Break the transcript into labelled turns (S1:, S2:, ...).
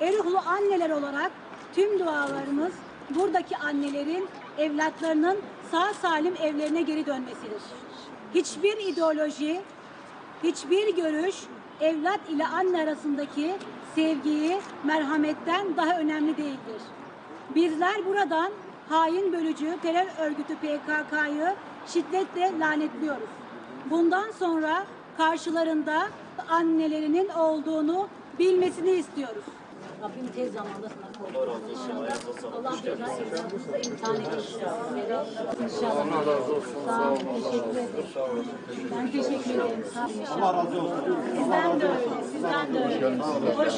S1: Erihlu anneler olarak tüm dualarımız buradaki annelerin evlatlarının sağ salim evlerine geri dönmesidir. Hiçbir ideoloji, hiçbir görüş evlat ile anne arasındaki sevgiyi, merhametten daha önemli değildir. Bizler buradan hain bölücü terör örgütü PKK'yı şiddetle lanetliyoruz. Bundan sonra karşılarında annelerinin olduğunu bilmesini istiyoruz. Rabbim tez zamanda sana kavuştursun inşallah. Allah bir daha evladımızla imtihan edecek İnşallah. Allah razı olsun. Sağ olun. Teşekkür ederim. Ben teşekkür ederim. Sağ olun. Allah razı olsun. Sizden de öyle. Sizden de öyle. Hoş